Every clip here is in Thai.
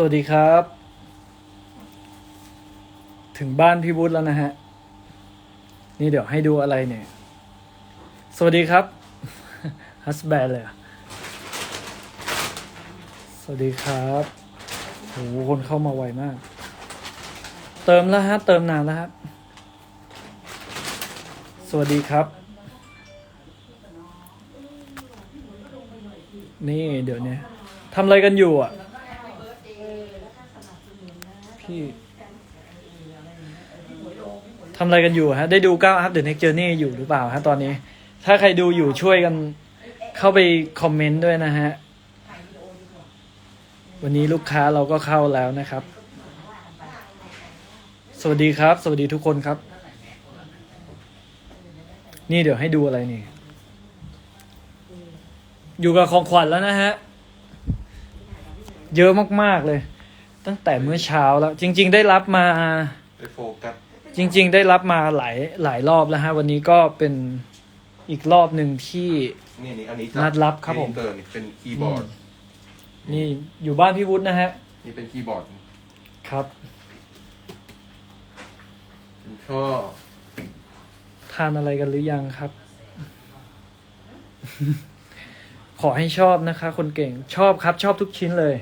สวัสดีครับ ถึงบ้านพี่วุฒิแล้วนะฮะ นี่เดี๋ยวให้ดูอะไรเนี่ย สวัสดีครับฮัสแบนเลยสวัสดีครับโหคนเข้ามาไวมาก เติมแล้วฮะ เติมนานแล้วครับ สวัสดีครับ นี่เดี๋ยวนี้ทำอะไรกันอยู่อะ พี่ทำอะไรกันอยู่ฮะ ได้ดูก้าวอัพเดอะเน็กเจอร์นี่อยู่หรือเปล่าฮะตอนนี้ ถ้าใครดูอยู่ช่วยกันเข้าไปคอมเมนต์ด้วยนะฮะ วันนี้ลูกค้าเราก็เข้าแล้วนะครับ สวัสดีครับ สวัสดีทุกคนครับ นี่เดี๋ยวให้ดูอะไรนี่ อยู่กับของขวัญแล้วนะฮะ เยอะมากๆเลย ตั้งแต่เมื่อเช้าแล้ว จริง ๆ ได้รับมา ไปโฟกัสจริง ๆ ได้รับมาหลายหลายรอบแล้วฮะ วันนี้ก็เป็นอีกรอบหนึ่งที่ นี่นี่อันนี้นัดรับครับผมอินเตอร์นี่เป็นคีย์บอร์ด นี่อยู่บ้านพี่วุฒินะฮะ นี่เป็นคีย์บอร์ดครับ เป็นช่อทานอะไรกันหรือยังครับ ขอให้ชอบนะคะ คนเก่งชอบครับ ชอบทุกชิ้นเลย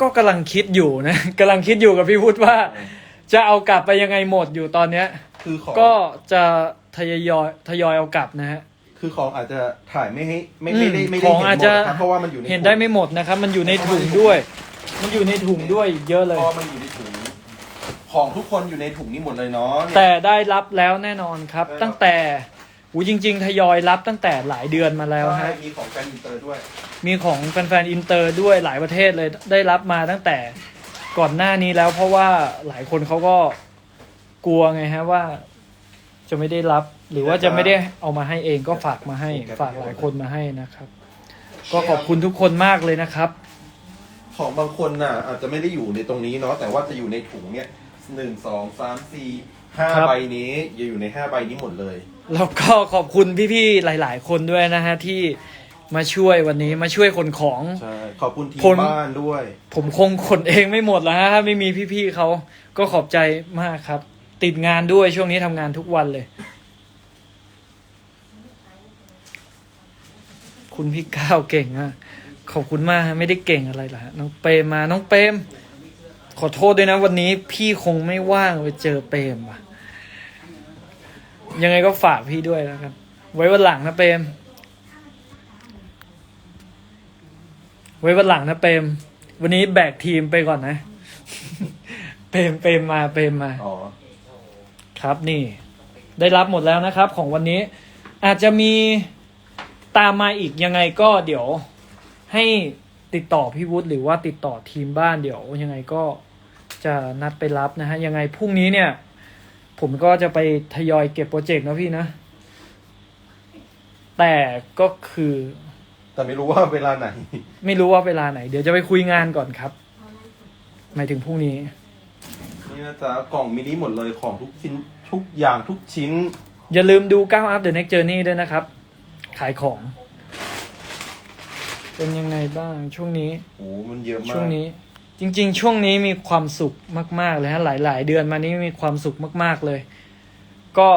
ก็กำลังคิดอยู่นะ กำลังคิดอยู่กับพี่วุฒิว่า จะเอากลับไปยังไงหมดอยู่ตอนเนี้ย คือของก็จะทยอยทยอยเอากลับนะฮะ คือของอาจจะถ่ายไม่ให้ไม่อืมไม่ได้ไม่ได้ของเห็นอาจหมจะดนะครับเพราะว่ามันอยู่ในเห็นได้ไม่หมดนะครับ มันอยู่ในถุงด้วย มันอยู่ในถุงด้วยเยอะเลย พอมันอยู่ในถุงของทุกคนอยู่ในถุงนี้หมดเลยเนาะเนี่ย แต่ได้รับแล้วแน่นอนครับเออตั้งแต่ หูจริง ๆ ทยอยรับตั้งแต่หลายเดือนมาแล้วใช่ฮะ มีของแฟนอินเตอร์ด้วย มีของแฟนๆอินเตอร์ด้วยหลายประเทศเลยได้รับมาตั้งแต่ก่อนหน้านี้แล้วเพราะว่าหลายคนเขาก็กลัวไงฮะว่า จะไม่ได้รับ หรือว่าจะไม่ได้เอามาให้เองก็ฝากมาให้ ฝากหลายคนมาให้นะครับ ก็ขอบคุณทุกคนมากเลยนะครับ ของบางคนน่ะ อาจจะไม่ได้อยู่ในตรงนี้เนาะแต่ว่าจะอยู่ในถุงเนี่ยหนึ่งสองสามสี่ห้าครับ ใบนี้จะอยู่ในห้าใบนี้หมดเลย แล้วก็ขอบคุณพี่ๆหลาย ๆ คนด้วยนะฮะที่มาช่วยวันนี้มาช่วยขนของ ใช่ขอบคุณทีมคน บ้านด้วย ผมคงขนเองไม่หมดแล้วฮะถ้าไม่มีพี่ๆเขาก็ขอบใจมากครับ ติดงานด้วยช่วงนี้ทำงานทุกวันเลย คุณพี่ก้าวเก่งมากขอบคุณมากฮะไม่ได้เก่งอะไรหรอกฮะน้องเปรมมาน้องเปรม ขอโทษด้วยนะ วันนี้พี่คงไม่ว่างไปเจอเปรมว่ะ ยังไงก็ฝากพี่ด้วยแล้วกัน ไว้วันหลังนะเปรมไว้วันหลังนะเปรมวันนี้แบกทีมไปก่อนนะ เปรมเปรมมาเปรมมา อ๋อ ครับนี่ ได้รับหมดแล้วนะครับ ของวันนี้ อาจจะมีตามมาอีกยังไงก็เดี๋ยว ให้ติดต่อพี่วุฒิหรือว่าติดต่อทีมบ้านเดี๋ยว ยังไงก็จะนัดไปรับนะฮะ ยังไงพรุ่งนี้เนี่ย ผมก็จะไปทยอยเก็บโปรเจกต์นะพี่นะ แต่ก็คือ แต่ไม่รู้ว่าเวลาไหน ไม่รู้ว่าเวลาไหน เดี๋ยวจะไปคุยงานก่อนครับ หมายถึงพรุ่งนี้ นี่นะจ๊ะกล่องมินิหมดเลยของทุกชิ้นทุกอย่างทุกชิ้น อย่าลืมดู9 Up The Next Journey ด้วยนะครับ ขายของ เป็นยังไงบ้างช่วงนี้ โอ้มันเยอะมาก ช่วงนี้ จริง ๆ ช่วงนี้มีความสุขมาก ๆ เลยฮะหลาย ๆ เดือนมานี้มีความสุขมาก ๆ เลย ก็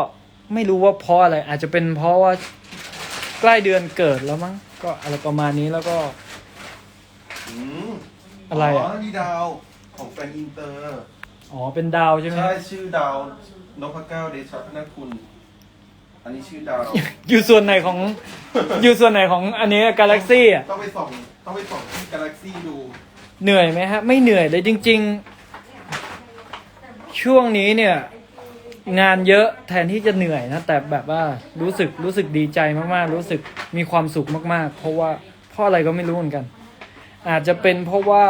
ไม่รู้ว่าเพราะอะไร อาจจะเป็นเพราะว่าใกล้เดือนเกิดแล้วมั้งก็อะไรประมาณนี้แล้วก็ อืมอะไรอะนี่ดาวของแฟนอินเตอร์ อ๋อเป็นดาวใช่ไหมใช่ชื่อดาวนพเก้าเดชะพนคุณ อันนี้ชื่อดาว อยู่ส่วนไหนของ อยู่ส่วนไหนของอันนี้กาแล็กซี่อะ ต้องไปส่องต้องไปส่องที่กาแล็กซี่ดู เหนื่อยไหมฮะ ไม่เหนื่อยเลยจริง ๆ ช่วงนี้เนี่ย งานเยอะแทนที่จะเหนื่อยนะ แต่แบบว่ารู้สึกรู้สึกดีใจมากๆ รู้สึกมีความสุขมาก ๆ เพราะว่าเพราะอะไรก็ไม่รู้เหมือนกัน อาจจะเป็นเพราะว่า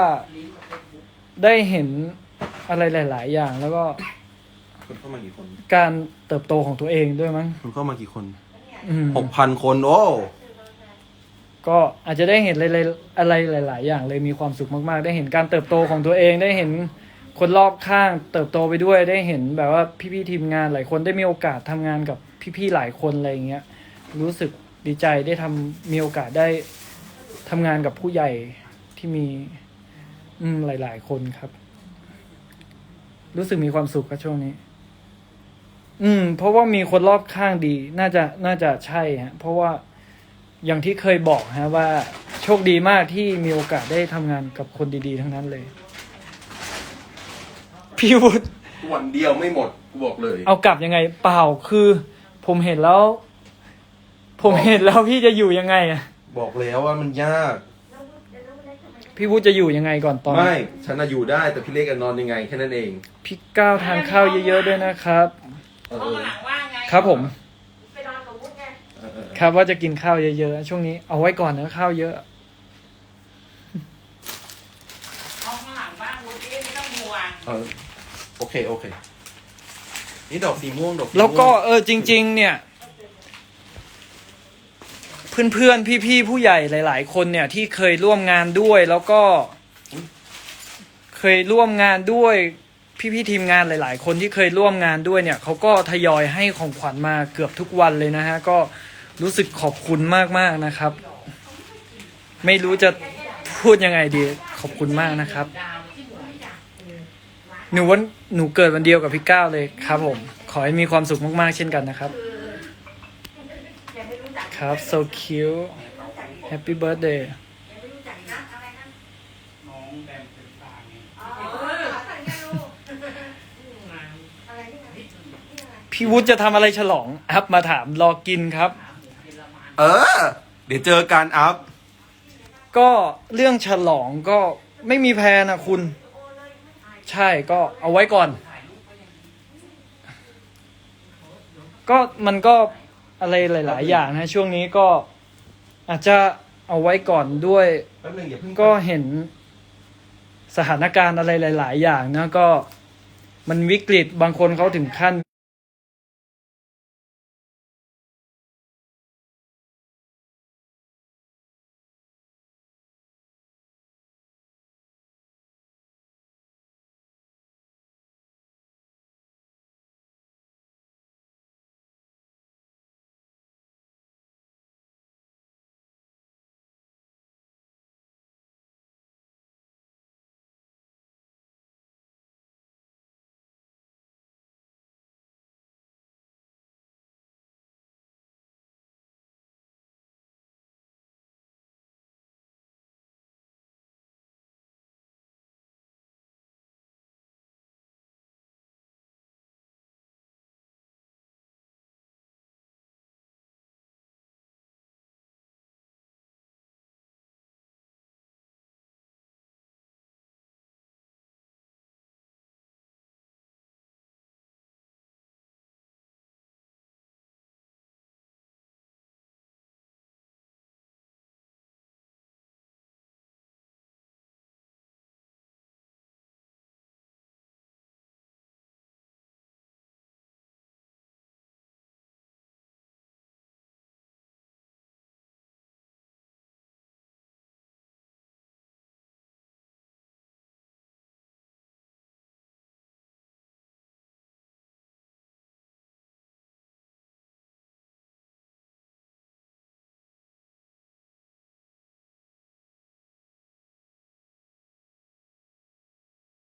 ได้เห็นอะไรหลาย ๆ อย่างแล้วก็คนเข้ามากี่คน การเติบโตของตัวเองด้วยมั้งคนเข้ามากี่คนอืมหกพันคนโอ้ ก็อาจจะได้เห็นอะไรอะไรหลาย ๆ อย่างเลยมีความสุขมาก ๆ ได้เห็นการเติบโตของตัวเองได้เห็นคนรอบข้างเติบโตไปด้วยได้เห็นแบบว่าพี่ๆทีมงานหลายคนได้มีโอกาสทำงานกับพี่ๆหลายคนอะไรอย่างเงี้ยรู้สึกดีใจได้ทำมีโอกาสได้ทำงานกับผู้ใหญ่ที่มี อืมหลาย ๆ คนครับ รู้สึกมีความสุขกับช่วงนี้ อืม เพราะว่ามีคนรอบข้างดี น่าจะน่าจะใช่ฮะเพราะว่า อย่างที่เคยบอกฮะว่าโชคดีมากที่มีโอกาสได้ทำงานกับคนดีๆ ทั้งนั้นเลย พี่วุฒิวันเดียวไม่หมดกูบอกเลย เอากลับยังไงเปล่าคือ ผมเห็นแล้ว ผมเห็นแล้วพี่จะอยู่ยังไงอะบอกแล้วว่ามันยากพี่วุฒิจะอยู่ยังไงก่อนตอนนี้ไม่ฉันน่ะอยู่ได้แต่พี่เล็กกันนอนยังไงแค่นั้นเอง พี่ก้าวทานข้าวเยอะๆด้วยนะครับ เออห้องหลังว่างไงครับผม ครับว่าจะกินข้าวเยอะๆช่วงนี้เอาไว้ก่อนนะข้าวเยอะห้องหลังว่างวุฒิไม่ต้องห่วงเออโอเคโอเค นี่ดอกสีม่วงดอกสีม่งแล้วก็เออจริง ๆ เนี่ย เพื่อนๆพี่ๆผู้ใหญ่หลาย ๆ คนเนี่ยที่เคยร่วมงานด้วยแล้วก็ เคยร่วมงานด้วยพี่ๆทีมงานหลาย ๆ คนที่เคยร่วมงานด้วยเนี่ยเขาก็ทยอยให้ของขวัญมาเกือบทุกวันเลยนะฮะ ก็ รู้สึกขอบคุณมากๆนะครับ ไม่รู้จะพูดยังไงดี ขอบคุณมากนะครับ หนูวันหนูเกิดวันเดียวกับพี่ก้าวเลยครับ ผม ขอให้มีความสุขมากๆ เช่นกันนะครับ ครับ so cute happy birthday พี่วุฒิจะทำอะไรฉลองอัพมาถามรอกินครับ เออ เดี๋ยวเจอกันอัพก็เรื่องฉลองก็ไม่มีแพลนนะคุณ ใช่ก็เอาไว้ก่อน ก็มันก็อะไรหลาย ๆ อย่างนะ ช่วงนี้ก็อาจจะเอาไว้ก่อนด้วย แป๊บนึงอย่าเพิ่งก็เห็นสถานการณ์อะไรหลาย ๆ อย่างนะก็มันวิกฤตบางคนเขาถึงขั้น